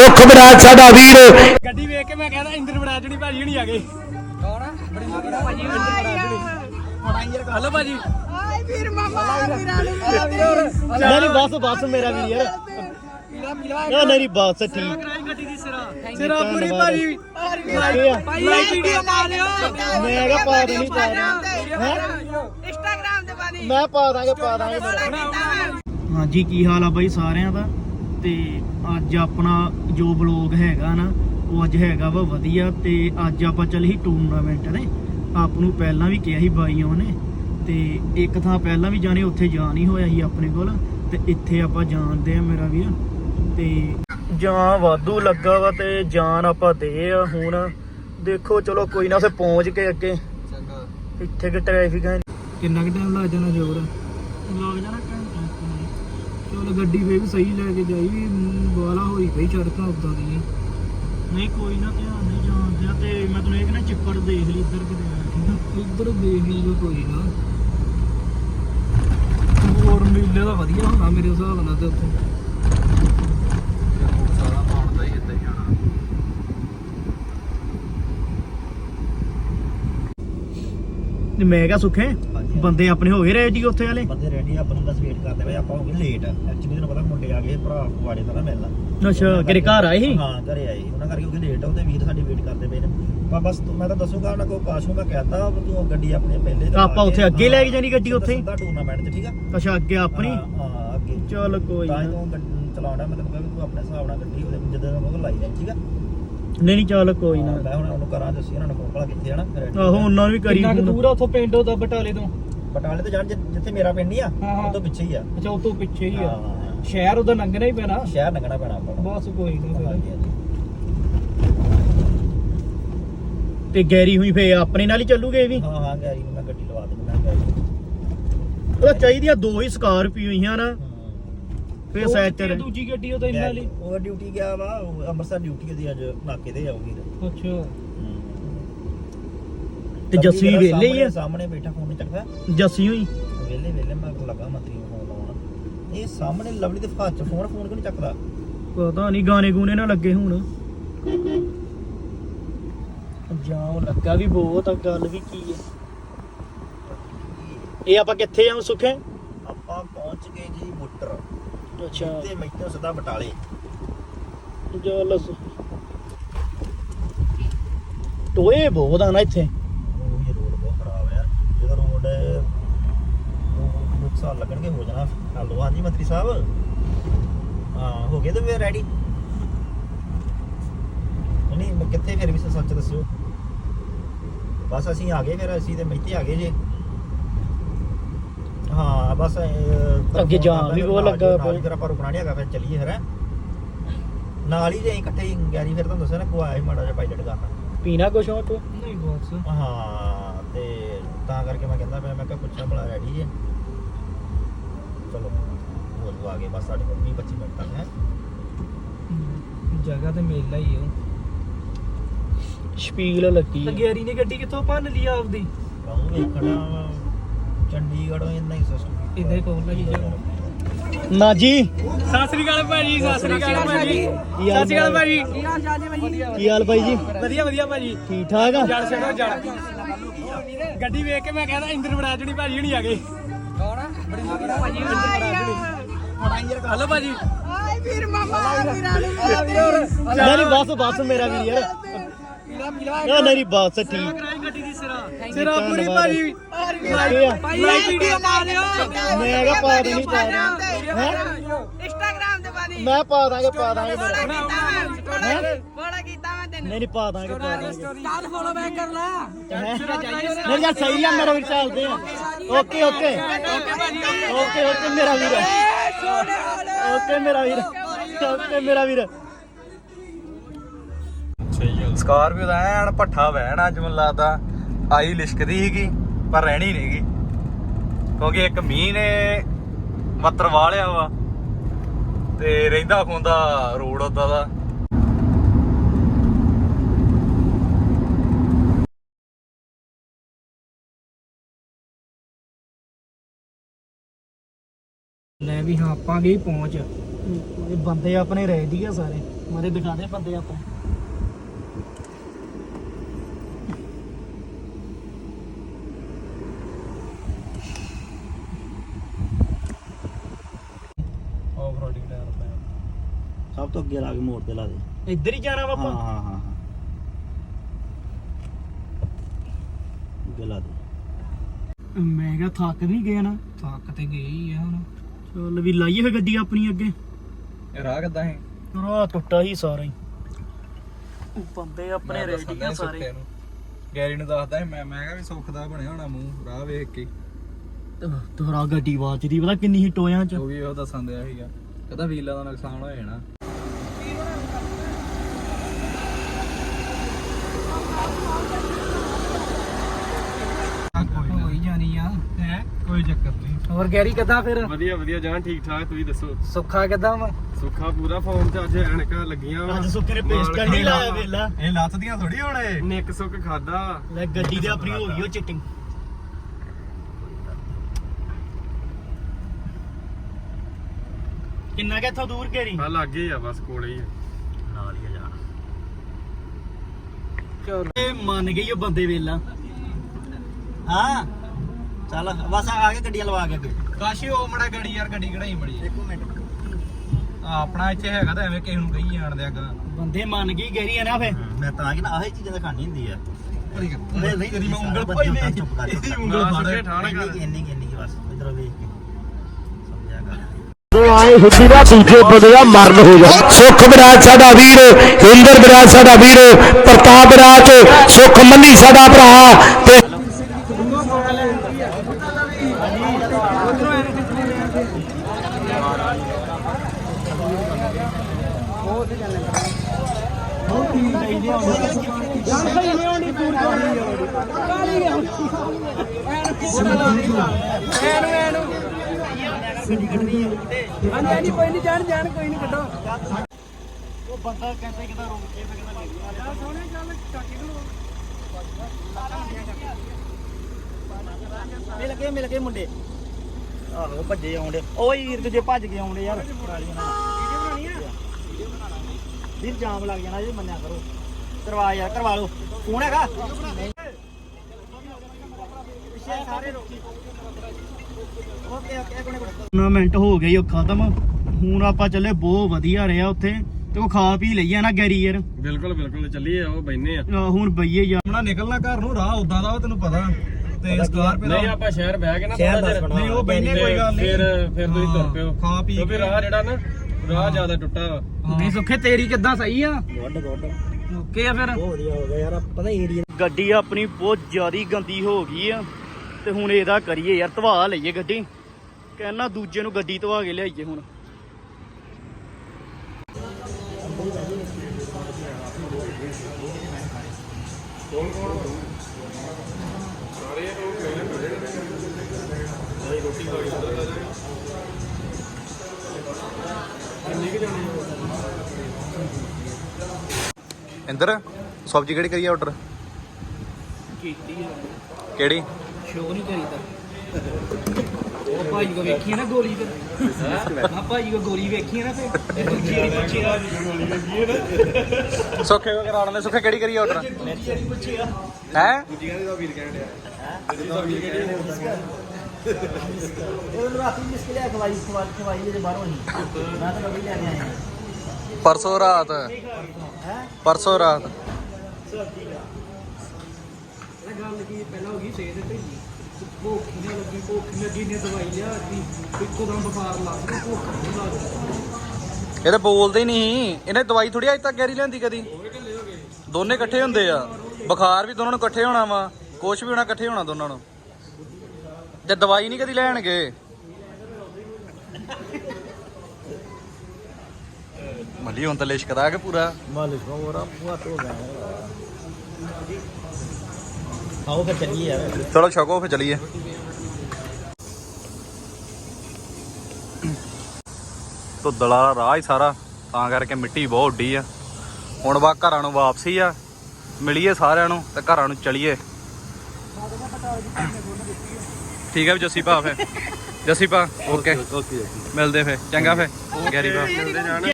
ਸੁਖ ਬਰਾੜ ਸਾਡਾ ਵੀਰ। ਗੱਡੀ ਵੇਖ ਕੇ ਮੈਂ ਕਹਿੰਦਾ ਇੰਦਰ ਬਰਾਜਣੀ ਭਾਜੀ ਹੁਣੀ ਆ ਗਏ ਕੌਣ ਬੜੀ ਲੱਗਦਾ ਭਾਜੀ ਇੰਦਰ ਬਰਾਜਣੀ ਹਲੋ ਭਾਜੀ। ਆਏ ਵੀਰ ਮਾਮਾ ਵੀਰਾਂ। ਨੂੰ ਨਹੀਂ ਨਹੀਂ ਬਸ ਬਸ ਮੇਰਾ ਵੀ ਯਾਰ। ਨਾ ਨਹੀਂ ਬਸ ਠੀਕ। ਦੀ ਸਿਰਾ। ਪੂਰੀ ਭਾਜੀ। ਆ। ਭਾਈ ਵੀਡੀਓ ਪਾ ਲਿਓ। ਮੈਂ ਕਿਹਾ ਪਾ ਦੇਣੀ ਪਾ ਦੇਣੀ ਹੈ? ਇੰਸਟਾਗ੍ਰਾਮ ਤੇ ਪਾ ਦੇ। ਮੈਂ ਪਾ ਦਾਂਗੇ ਪਾ ਦਾਂਗੇ। ਮੇਰਾ ਹਾਂਜੀ ਕੀ ਹਾਲ ਆ ਬਾਈ? ਸਾਰਿਆਂ ਦਾ? ਤੇ ਅੱਜ ਆਪਣਾ ਜੋ ਬਲੌਗ ਹੈਗਾ ਨਾ ਉਹ ਅੱਜ ਹੈਗਾ ਵਾ ਵਧੀਆ ਤੇ ਅੱਜ ਆਪਾਂ ਚੱਲੇ ਸੀ ਟੂਰਨਾਮੈਂਟ ਨੇ ਆਪ ਨੂੰ ਪਹਿਲਾਂ ਵੀ ਕਿਹਾ ਸੀ ਬਾਈਆਂ ਨੇ ਤੇ ਇੱਕ ਥਾਂ ਪਹਿਲਾਂ ਵੀ ਜਾਣੇ ਉੱਥੇ ਜਾ ਨਹੀਂ ਹੋਇਆ ਸੀ ਆਪਣੇ ਕੋਲ ਤੇ ਇੱਥੇ ਆਪਾਂ ਜਾਣਦੇ ਆ ਮੇਰਾ ਵੀਰ। ਤੇ ਜਾਂ ਵਾਧੂ ਲੱਗਾ ਵਾ ਤੇ ਜਾਨ ਆਪਾਂ ਦੇ ਆ ਹੁਣ। ਦੇਖੋ ਚਲੋ ਕੋਈ ਨਾ ਉਸੇ ਪਹੁੰਚ ਕੇ ਅੱਗੇ। ਇੱਥੇ ਕਿ ਟ੍ਰੈਫਿਕ ਹੈ? ਕਿੰਨਾ ਕਿ ਟਾਈਮ ਲੱਗ ਜਾਣਾ ਜ਼ੋਰ? ਲੱਗ ਜਾਣਾ ਚਲ ਗੱਡੀ ਵੇ ਵੀ ਸਹੀ ਲੈ ਕੇ ਜਾਈ ਵੀ ਵਾਲਾ ਹੋਈ ਪਈ ਚੜਕਾ ਉਦਾਂ ਦੀ। ਨਹੀਂ ਕੋਈ ਨਾ ਧਿਆਨ ਨਹੀਂ ਜਾਂਦਿਆ ਤੇ ਮੈਂ ਤੈਨੂੰ ਇਹ ਕਹਿੰਦਾ ਚਿੱਪੜ ਦੇਖ ਲਈ ਇੱਧਰ ਕਿਤੇ ਇੱਧਰ ਦੇਖ ਲਈ ਕੋਈ ਨਾ। ਹੋਰ ਮੇਲੇ ਦਾ ਵਧੀਆ ਹੋਣਾ ਮੇਰੇ ਹਿਸਾਬ ਨਾਲ ਤੇ ਉੱਥੇ। ਤੇ ਮੈਂ ਕਿਹਾ ਸੁੱਖੇ? ਬੰਦੇ ਆਪਣੇ ਹੋ ਗਏ ਜੀ ਉੱਥੇ ਵਾਲੇ? ਬੰਦੇ ਰੈਡੀ ਆਪਾਂ ਨੂੰ ਬਸ ਵੇਟ ਕਰਦੇ ਪਏ ਆਪਾਂ ਹੋ ਗਏ ਲੇਟ ਐਕਚੁਅਲੀ ਤੁਹਾਨੂੰ ਪਤਾ ਮੁੰਡੇ ਆ ਗਏ ਭਰਾ ਪਵਾੜੇ ਦਾ ਨਾ ਮਿਲਣਾ। ਅੱਛਾ ਕਿਹੜੇ ਘਰ ਆਏ ਸੀ? ਹਾਂ ਘਰੇ ਆਏ ਉਹਨਾਂ ਕਰਕੇ ਹੋ ਗਏ ਲੇਟ ਉਹਦੇ ਵੀਰ ਸਾਡੀ ਵੇਟ ਕਰਦੇ ਪਏ ਨੇ। ਪਰ ਬਸ ਮੈਂ ਤਾਂ ਦੱਸੂਗਾ ਉਹਨਾਂ ਕੋਲ ਕਾਸ਼ ਮੈਂ ਕਹਿਤਾ ਤੂੰ ਗੱਡੀ ਆਪਣੀ ਪਹਿਲੇ ਤੇ ਆਪਾਂ ਉੱਥੇ ਅੱਗੇ ਲੈ ਕੇ ਜਾਣੀ ਗੱਡੀ ਉੱਥੇ? ਟੂਰਨਾਮੈਂਟ 'ਚ ਠੀਕ ਆ? ਅੱਛਾ ਅੱਗੇ ਆਪਣੀ? ਹਾਂ, ਅੱਗੇ। ਚੱਲ ਕੋਈ ਤਾਂ ਚਲਾਉਣਾ ਮੈਂ ਤੈਨੂੰ ਕਿਹਾ ਵੀ ਤੂੰ ਆਪਣੇ ਹਿਸਾਬ ਨਾਲ ਗੱਡੀ ਉਹਦੇ ਜਦੋਂ ਮੈਂ ਲਾਈ ਜਾਈ ਠੀਕ ਆ? ਨਹੀਂ ਨਹੀਂ ਚੱਲ ਕੋਈ ਨਾ। ਮੈਂ ਹੁਣ ਉਹਨੂੰ ਕਰਾਂ ਦੱਸੀ ਉਹਨਾਂ ਨੂੰ ਫੋਨ ਭਲਾ ਕਿੱਥੇ ਜਾਣਾ ਆਹੋ ਉਹਨਾਂ ਨੂੰ ਵੀ ਕਰੀ ਕਿੰਨਾ ਕੁ। ਦੂਰ ਆ ਉੱਥੋਂ ਪਿੰਡ ਉਹਦਾ ਬਟਾਲੇ ਤੋਂ? ਬਟਾਲੇ ਤੇ ਜਾਣ ਜਿ- ਜਿੱਥੇ ਮੇਰਾ ਪਿੰਡ ਨਹੀਂ ਆ ਹਾਂ, ਹਾਂ। ਉਹ ਤੋਂ ਪਿੱਛੇ ਹੀ ਆ। ਅੱਛਾ ਉਹ ਤੋਂ ਪਿੱਛੇ ਹੀ ਆ। ਹਾਂ ਸ਼ਹਿਰ ਉਹਦਾ ਲੰਘਣਾ ਹੀ ਪੈਣਾ। ਸ਼ਹਿਰ ਲੰਘਣਾ ਪੈਣਾ ਆਪਾਂ ਨੂੰ। ਬਸ ਕੋਈ ਨਹੀਂ ਹਾਂਜੀ ਹਾਂਜੀ। ਤੇ ਗੈਰੀ ਹੋਈ ਫੇ ਆਪਣੇ ਨਾਲ ਹੀ ਚੱਲੂਗੇ ਇਹ ਵੀ? ਹਾਂ ਹਾਂ ਨੂੰ ਮੈਂ ਗੱਡੀ ਲਵਾ ਦੇ ਮੈਂ ਗਾੜੀ ਉਹ ਚਾਹੀਦੀਆਂ ਦੋ ਹੀ ਸਕਾਰਪੀਓ ਹੀ ਆ ਨਾ। ਉਹ ਸੈਚਰ ਦੂਜੀ ਗੱਡੀ ਉਹਦਾ ਇਹਨਾਂ ਲਈ? ਉਹ ਡਿਊਟੀ ਗਿਆ ਵਾ ਉਹ ਅੰਮ੍ਰਿਤਸਰ ਡਿਊਟੀ ਦੀ ਅੱਜ ਨਾਕੇ ਤੇ ਜਾਊਗੀ ਅੱਛਾ। ਤੇ ਜੱਸੀ ਵੇਲੇ ਹੀ ਆ? ਸਾਹਮਣੇ- ਬੈਠਾ ਫੋਨ ਨਹੀਂ ਚੱਕਦਾ। ਜੱਸੀ ਹੋਈ? ਵੇਲੇ ਵੇਲੇ ਮੈਂ ਲੱਗਾ ਮੰਤਰੀ ਨੂੰ ਫੋਨ ਲਾਉਣ। ਇਹ ਸਾਹਮਣੇ ਲਵਲੀ ਦੇ ਹੱਥ 'ਚ ਫੋਨ ਫੋਨ ਕਿਉਂ ਨਹੀਂ ਚੱਕਦਾ? ਪਤਾ ਨਹੀਂ ਗਾਣੇ ਗੂਨੇ ਨਾ ਲੱਗੇ ਹੁਣ। ਜਾਂ ਉਹ ਲੱਗਾ ਵੀ ਬਹੁਤ ਆ ਗੱਲ ਵੀ ਕੀ ਹੈ ਇਹ ਆਪਾਂ ਕਿੱਥੇ ਆ ਸੁਖੇ? ਆਪਾਂ ਪਹੁੰਚ ਗਏ ਜੀ ਬੁੱਟਰ ਅੱਛਾ। ਤੇ ਮੈਥੋਂ ਸਿੱਧਾ ਬਟਾਲੇ। ਚੱਲ ਟੋਏ ਬਹੁਤ ਆ ਨਾ ਇੱਥੇ। ਉਹ ਇਹ ਰੋਡ ਬਹੁਤ ਖਰਾਬ ਹੈ ਯਾਰ। ਇਹਦਾ ਰੋਡ ਨੁਕਸਾਨ ਲੱਗਣਗੇ ਹੋ ਜਾਣਾ। ਹਲੋ ਹਾਂਜੀ ਮੰਤਰੀ ਸਾਹਿਬ। ਹਾਂ ਹੋ ਗਏ ਤੇ ਫਿਰ ਰੈਡੀ ਨਹੀਂ ਮੈਂ ਕਿੱਥੇ ਫਿਰ ਵੀ ਸੱਚ ਦੱਸਿਓ। ਬਸ ਅਸੀਂ ਆ ਗਏ ਫਿਰ ਅਸੀਂ ਤੇ ਮੈਥੇ ਆ ਗਏ ਜੇ। ਹਾਂ ਬਸ ਇਹ, ਅੱਗੇ ਜਾਮ ਵੀ ਬਹੁਤ ਲੱਗਾ ਨਾਲ ਹੀ। ਫਿਰ ਆਪਾਂ ਰੁਕਣਾ ਨਹੀਂ ਹੈਗਾ ਫਿਰ ਚੱਲੀਏ ਫਿਰ ਹੈਂ। ਨਾਲ ਹੀ ਜੇ ਅਸੀਂ ਇਕੱਠੇ ਹੀ ਗੈਰੀ ਫਿਰ ਤੁਹਾਨੂੰ ਦੱਸਿਆ ਨਾ ਕੋਆ ਹੈ ਮਾੜਾ ਜਿਹਾ ਪਾਇਲਟ ਕਰਨਾ। ਪੀਣਾ ਕੁਛ ਹੋ ਤੂੰ ਨਹੀਂ ਬਸ ਹਾਂ ਤੇ ਤਾਂ ਕਰਕੇ ਮੈਂ ਕਹਿੰਦਾ ਪਿਆ ਮੈਂ ਕਿਹਾ ਪੁੱਛਾਂ ਭਲਾ ਰੈਡੀ ਜੇ। ਚਲੋ ਹੋ ਜੂ ਆ ਗਏ ਬਸ ਸਾਡੇ ਕੋਲ 20 25 ਮਿੰਟ ਤੱਕ ਹੈ। ਜਗ੍ਹਾ ਤੇ ਮੇਲਾ ਹੀ ਉਹ। ਸ਼ਪੀਲ ਲੱਗੀ। ਆ। ਤਗਿਆਰੀ ਨੇ ਗੱਡੀ ਕਿੱਥੋਂ ਭੰਨ ਲਈ ਆਪਦੀ? ਕਹੂੰ ਵੇਖਣਾ ਚੰਡੀਗੜ੍ਹੋਂ ਇੰਨਾ ਹੀ ਸਿਸਟਮ ਇੱਦਾਂ ਹੀ ਕਹੂੰਗਾ ਜੀ ਜਗ੍ਹਾ ਨਾ ਜੀ। ਸਤਿ ਸ੍ਰੀ ਅਕਾਲ ਭਾਜੀ ਸਤਿ ਸ੍ਰੀ ਅਕਾਲ ਭਾਜੀ। ਕੀ ਹਾਲ ਸਤਿ ਸ੍ਰੀ ਅਕਾਲ ਭਾਜੀ। ਕੀ ਹਾਲ ਚਾਲ ਜੀ ਭਾਈ ਕੀ ਹਾਲ ਬਾਈ ਜੀ? ਵਧੀਆ ਵਧੀਆ ਭਾਜੀ। ਠੀਕ ਠਾਕ ਆ? ਜੜ ਛੱਡੋ ਜੜ। ਗੱਡੀ ਵੇਖ ਕੇ ਮੈਂ ਕਹਿੰਦਾ ਇੰਦਰ ਬਰਾਜਣੀ ਭਾਜੀ ਹੁਣੀ ਆ ਗਏ। ਕੌਣ ਬੜੀ ਭਾਜੀ। ਹਲੋ ਭਾਜੀ। ਆਏ ਵੀਰ ਮਾਮਾ ਵੀਰਾਂ ਨੂੰ ਨਹੀਂ ਨਹੀਂ ਬਸ ਬਸ ਮੇਰਾ ਵੀ ਯਾਰ ਨਾ ਨਹੀਂ ਬਸ ਠੀਕ। ਗੱਡੀ ਦੀ ਸਿਰਾ। ਸਿਰਾ ਪੂਰੀ ਭਾਜੀ। ਭਾਈ ਵੀਡੀਓ ਪਾ ਲਿਓ ਮੈਂ ਕਿਹਾ ਪਾ ਦੇਣੀ ਪਾ ਦੇਣੀ। ਹੈ? ਇੰਸਟਾਗ੍ਰਾਮ ਤੇ ਪਾ ਦੇ ਮੈਂ ਪਾ ਦਾਂਗੇ ਪਾ ਦਾਂਗੇ। ਬੜਾ ਕੀਤਾ ਮੈਂ ਤੈਨੂੰ। ਨਹੀਂ ਨਹੀਂ ਪਾ ਦਾਂਗੇ ਪਾ ਦਾਂਗੇ। ਚੱਲ ਫੋਲੋ ਬੈਕ ਕਰ ਲੈ? ਨਹੀਂ ਯਾਰ ਸਹੀ ਆ ਮੇਰਾ ਵੀ ਚੱਲਦੇ ਆ। ਓਕੇ ਓਕੇ ਓਕੇ ਓਕੇ ਮੇਰਾ ਵੀਰ ਓਕੇ ਮੇਰਾ ਵੀਰ। ਓਕੇ ਮੇਰਾ ਵੀਰ। ਸਕਾਰਪੀਓ ਦਾ ਐਨ ਪੱਠਾ ਵਹਿਣ ਅੱਜ ਮੈਨੂੰ ਲੱਗਦਾ ਆਈ ਲਿਸ਼ਕਦੀ ਸੀਗੀ, ਪਰ ਰਹਿਣੀ ਨਹੀਂਗੀ ਕਿਉਂਕਿ ਇੱਕ ਮੀਂਹ ਨੇ ਮੱਤਰ ਵਾਲਿਆ ਵਾ, ਤੇ ਰਹਿੰਦਾ ਖੁੰਦਾ ਰੋਡ ਉਦਾਂ ਦਾ। ਲੈ ਵੀ ਹਾਂ, ਆਪਾਂ ਗਈ ਪਹੁੰਚ। ਇਹ ਬੰਦੇ ਆਪਣੇ ਰਹਿ ਰੈਡੀ ਆ ਸਾਰੇ। ਮਾਰੇ ਦਿਖਾ ਦੇ ਬੰਦੇ ਆਪਣੇ। ਸਭ ਤੋਂ ਅੱਗੇ ਲਾ ਕੇ ਮੋੜ ਤੇ ਲਾ ਦੇ ਇੱਧਰ ਹੀ ਜਾਣਾ ਵਾ ਹਾਂ ਆਪਾਂ ਹਾਂ ਹਾਂ ਹਾਂ ਅੱਗੇ ਲਾ ਦੇ ਮੈਂ ਕਿਹਾ ਥੱਕ ਨਹੀਂ ਗਿਆ ਨਾ ਥੱਕ ਤੇ ਗਈ ਆ ਹੁਣ ਚੱਲ ਵੀ ਲਾਈਏ ਫੇ ਗੱਡੀ ਆਪਣੀ ਅੱਗੇ ਇਹ ਰਾਹ ਕਿੱਦਾਂ ਹੈ ਰਾਹ ਟੁੱਟਾ ਹੀ ਸਾਰਾ ਹੀ ਬੰਦੇ ਆਪਣੇ ਰੈਡੀ ਆ ਸਾਰੇ ਗੈਰੀ ਨੂੰ ਦੱਸਦਾ ਸੀ, ਮੈਂ ਮੈਂ ਕਿਹਾ ਵੀ ਸੁੱਖ ਦਾ ਬਣਿਆ ਹੋਣਾ ਮੂੰਹ ਰਾਹ ਵੇਖ ਕੇ ਤੋਰਾ ਗੱਡੀ ਵਾਜਦੀ ਪਤਾ ਕਿੰਨੀ ਹੀ ਟੋਇਆਂ ਚ ਉਹ ਵੀ ਉਹ ਦੱਸਣ ਦਿਆ ਸੀਗਾ ਕਹਿੰਦਾ ਵੀਲਾਂ ਦਾ ਨੁਕਸਾਨ ਹੋ ਜਾਣਾ ਹੋਈ ਜਾਣੀ ਆ ਹੈ ਕੋਈ ਚੱਕਰ ਨਹੀਂ। ਹੋਰ ਗੈਰੀ ਕਿੱਦਾਂ ਫਿਰ? ਵਧੀਆ ਵਧੀਆ ਜਾਨ ਠੀਕ ਠਾਕ ਤੁਸੀਂ ਦੱਸੋ? ਸੁੱਖਾ ਕਿੱਦਾਂ ਵਾ? ਸੁੱਖਾ ਪੂਰਾ ਫਾਰਮ ਚ ਅੱਜ ਐਨਕਾਂ ਲੱਗੀਆਂ ਵਾ। ਅੱਜ ਸੁੱਕੇ ਨੇ ਪੇਸਟ ਕਰ ਨਹੀਂ ਲਾਇਆ ਵੇਲਾ। ਇਹ ਲੱਥਦੀਆਂ ਥੋੜੀ ਹੋਣੇ ਨਿੱਕ ਸੁੱਕ ਖਾਦਾ। ਲੈ ਗੱਡੀ ਤੇ ਆਪਣੀ ਹੋ ਗਈ ਉਹ ਚਿੱਟਿੰਗ। ਕਿੰਨਾ ਕਿ ਇੱਥੋਂ ਦੂਰ ਘੇਰੀ ਆ ਲੱਗੇ ਆ ਬਸ ਕੋਲੇ ਹੀ। ਨਾਲ ਹੀ ਆ ਜਾ ਇਹ ਮੰਨ ਗਈ ਉਹ ਬੰਦੇ ਵੇਲਾ। ਹਾਂ। ਚੱਲ ਬਸ ਆ ਕੇ ਗੱਡੀਆਂ ਲਵਾ ਕੇ ਅੱਗੇ। ਕਾਸ਼ੀ ਉਹ ਮੜਾ ਗੱਡੀ ਯਾਰ ਗੱਡੀ ਕਢਾਈ ਮੜੀ। ਇੱਕ ਮਿੰਟ। ਆ ਆਪਣਾ ਇੱਥੇ ਹੈਗਾ ਤਾਂ ਐਵੇਂ ਕਿਸੇ ਨੂੰ ਕਹੀ ਜਾਣ ਦਿਆ ਗਾ ਬੰਦੇ ਮੰਨ ਗਈ ਗੈਰੀ ਆ ਨਾ ਫੇ। ਮੈਂ ਤਾਂ ਕਿ ਨਾ ਆਹੀ ਚੀਜ਼ਾਂ ਤਾਂ ਖਾਣੀ ਹੁੰਦੀ ਆ। ਨਹੀਂ ਨਹੀਂ ਤੇਰੀ ਮੈਂ ਉਂਗਲ ਬੱਚੇ ਭਾਈ ਉੱਤਾਂ ਨੇ ਚੁੱਪ ਕਰ ਇਹਦੀ ਚੁੱਪ ਉਂਗਲ ਨਾ ਫੜ ਸੁੱਕੇ ਠਾਣ ਇੰਨੀ ਕਰ। ਕੁ- ਇੰਨੀ ਕੁ- ਇੰਨੀ ਕੁ ਬਸ ਇਧਰ ਵੇਖ ਕੇ। ਸਮਝਿਆ ਕਰ ਆਏ ਹਿੱਦੀ ਦਾ ਦੂਜੇ ਬੰਦੇ ਦਾ ਮਰਨ ਹੋ ਜਾ ਸੁਖ ਵਿਰਾਜ ਸਾਡਾ ਵੀਰ ਹਿੰਦਰ ਵਿਰਾਜ ਸਾਡਾ ਵੀਰ ਪ੍ਰਤਾਪ ਵਿਰਾਜ ਸੁਖ ਮੰਨੀ ਸਾਡਾ ਭਰਾ ਤੇ ਉਹ ਬੰਦਾ ਕਹਿੰਦਾ ਕਿਦਾ ਰੋਕ ਕੇ ਫੇ ਕਹਿੰਦਾ ਲੈ। ਸੋਹਣੇ ਚੱਲ ਚਾਕੀ ਮਿਲ ਗਏ ਮਿਲ ਗਏ ਮੁੰਡੇ। ਆਹੋ ਭੱਜੇ ਆਉਂਦੇ। ਓਏ ਵੀਰ ਦੂਜੇ ਭੱਜ ਕੇ ਆਉਂਦੇ ਯਾਰ। ਵੀਰ ਜਾਮ ਲੱਗ ਜਾਣਾ ਜੇ ਮੰਨਿਆ ਕਰੋ। ਕਰਵਾ ਯਾਰ ਕਰਵਾ ਲਓ। ਫੋਨ ਹੈਗਾ? ਟੂਰਨਾਮੈਂਟ ਹੋ ਗਈ ਉਹ ਖਤਮ। ਹੁਣ ਆਪਾਂ ਚੱਲੇ ਬਹੁਤ ਵਧੀਆ ਰਿਹਾ ਉੱਥੇ। ਤੇ ਉਹ ਖਾ ਪੀ ਲਈਆ ਨਾ ਗੈਰੀ ਯਾਰ। ਬਿਲਕੁਲ ਬਿਲਕੁਲ ਚੱਲੀਏ ਉਹ ਬੈਨੇ ਆ। ਹੁਣ ਬਈਏ ਯਾਰ। ਆਪਣਾ ਨਿਕਲਣਾ ਘਰ ਨੂੰ ਰਾਹ ਉਦਾਂ ਦਾ ਤੈਨੂੰ ਪਤਾ। ਤੇ ਸਕਾਰਪੀਓ ਨਹੀਂ ਆਪਾਂ ਸ਼ਹਿਰ ਬਹਿ ਕੇ ਨਾ ਸ਼ਹਿਰ ਬਣਾ। ਨਹੀਂ ਉਹ ਬੈਠੇ ਕੋਈ ਗੱਲ ਨਹੀਂ। ਫਿਰ ਫਿਰ ਤੁਸੀਂ ਤੁਰ ਪਿਓ। ਖਾ ਪੀ ਕਿਉਂਕਿ ਕੇ। ਰਾਹ ਜਿਹੜਾ ਨਾ ਰਾਹ ਜ਼ਿਆਦਾ ਟੁੱਟਾ ਵਾ। ਨਹੀਂ ਸੁੱਖੇ ਤੇਰੀ ਕਿੱਦਾਂ ਸਹੀ ਆ? Good good. ਓਕੇ ਆ ਫਿਰ। ਬਹੁਤ ਵਧੀਆ ਹੋ ਗਿਆ ਯਾਰ ਪਤਾ ਏਰੀਆ ਗੱਡੀ ਆਪਣੀ ਬਹੁਤ ਜ਼ਿਆਦੀ ਗੰਦੀ ਹੋ ਗਈ ਆ। ਤੇ ਹੁਣ ਇਹਦਾ ਕਰੀਏ ਯਾਰ ਧਵਾ ਲਈਏ ਗੱਡੀ। ਕਹਿਣਾ ਦੂਜੇ ਨੂੰ ਗੱਡੀ ਧਵਾ ਕੇ ਲਿਆਈਏ ਹੁਣ। ਇੰਦਰ ਸਬਜ਼ੀ ਕਿਹੜੀ ਕਰੀਏ ਆਰਡਰ ਕੀਤੀ ਕਿਹੜੀ ਸ਼ੋ ਨਹੀਂ ਕਰੀਦਾ ਉਹ ਭਾਈ ਕੋ ਵੇਖੀ ਨਾ ਗੋਲੀ ਤੇ ਹਾਂ ਭਾਈ ਕੋ ਗੋਲੀ ਵੇਖੀ ਨਾ ਤੇ ਦੂਜੀ ਵਾਰੀ ਪੁੱਛਿਆ ਸੁੱਖੇ ਕੋ ਕਰਾ ਲੈਂਦੇ ਸੁੱਖੇ ਕਿਹੜੀ ਕਰੀਏ ਆਰਡਰ ਹੈ ਇਹ ਰਾਤੀ ਮਿਸ ਕੇ ਲਿਆ ਖਵਾਈ ਖਵਾਈ ਖਵਾਈ ਜਿਹੜੇ ਬਾਹਰੋਂ ਹੀ ਮੈਂ ਤਾਂ ਕਦੀ ਲੈ ਕੇ ਆਇਆ ਪਰਸੋਂ ਰਾਤ। ਪਰਸੋਂ ਰਾਤ। ਇਹ ਗੱਲ ਕੀ ਪਹਿਲਾਂ ਹੋ ਗਈ ਸੇਧ ਤੇ ਭੁੱਖ ਨਹੀਂ ਲੱਗੀ ਭੁੱਖ ਨੀ ਲੱਗੀ ਨੇ ਦਵਾਈ ਲਿਆ ਦੀ ਇੱਕੋ ਦਮ ਬੁਖਾਰ ਲੱਗ ਗਿਆ ਭੁੱਖ ਨਹੀਂ ਲੱਗਦੀ ਇਹ ਤਾਂ ਬੋਲਦੇ ਨਹੀਂ ਇਹਨੇ ਦਵਾਈ ਥੋੜੀ ਅੱਜ ਤੱਕ ਗੈਰੀ ਲੈਂਦੀ ਕਦੀ? ਦੋਨੇ ਇਕੱਠੇ ਹੁੰਦੇ ਆ। ਬੁਖਾਰ ਵੀ ਦੋਨਾਂ ਨੂੰ ਇਕੱਠੇ ਹੋਣਾ ਵਾ, ਕੁਛ ਵੀ ਹੋਣਾ ਇਕੱਠੇ ਹੋਣਾ ਦੋਨਾਂ ਨੂੰ। ਤੇ ਦਵਾਈ ਨਹੀਂ ਕਦੀ ਲੈਣਗੇ। ਮੱਲੀ ਹੁਣ ਤਾਂ ਲਿਸ਼ਕਦਾ ਕਿ ਪੂਰਾ। ਮਾਲਿਸ਼ ਹੋਰਾ ਬਹੁਤ ਹੋ ਗਿਆ ਆਓ ਫਿਰ ਚੱਲੀਏ ਯਾਰ। ਚਲੋ ਛਕੋ ਫਿਰ ਚਲੀਏ। ਧੁੱਦਲਾ ਰਾਹ ਹੀ ਸਾਰਾ ਤਾਂ ਕਰਕੇ ਮਿੱਟੀ ਬਹੁਤ ਉੱਡੀ ਆ। ਹੁਣ ਵਾ ਘਰਾਂ ਨੂੰ ਵਾਪਸੀ ਆ। ਮਿਲੀਏ ਸਾਰਿਆਂ ਨੂੰ ਤੇ ਘਰਾਂ ਨੂੰ ਚਲੀਏ। ਠੀਕ ਹੈ ਵੀ ਜੱਸੀ ਭਾ ਫੇ ਜੱਸੀ ਪਾ ਓਕੇ। ਮਿਲਦੇ ਫੇ ਚੰਗਾ ਫੇ ਗੈਰੀ ਜਾਣ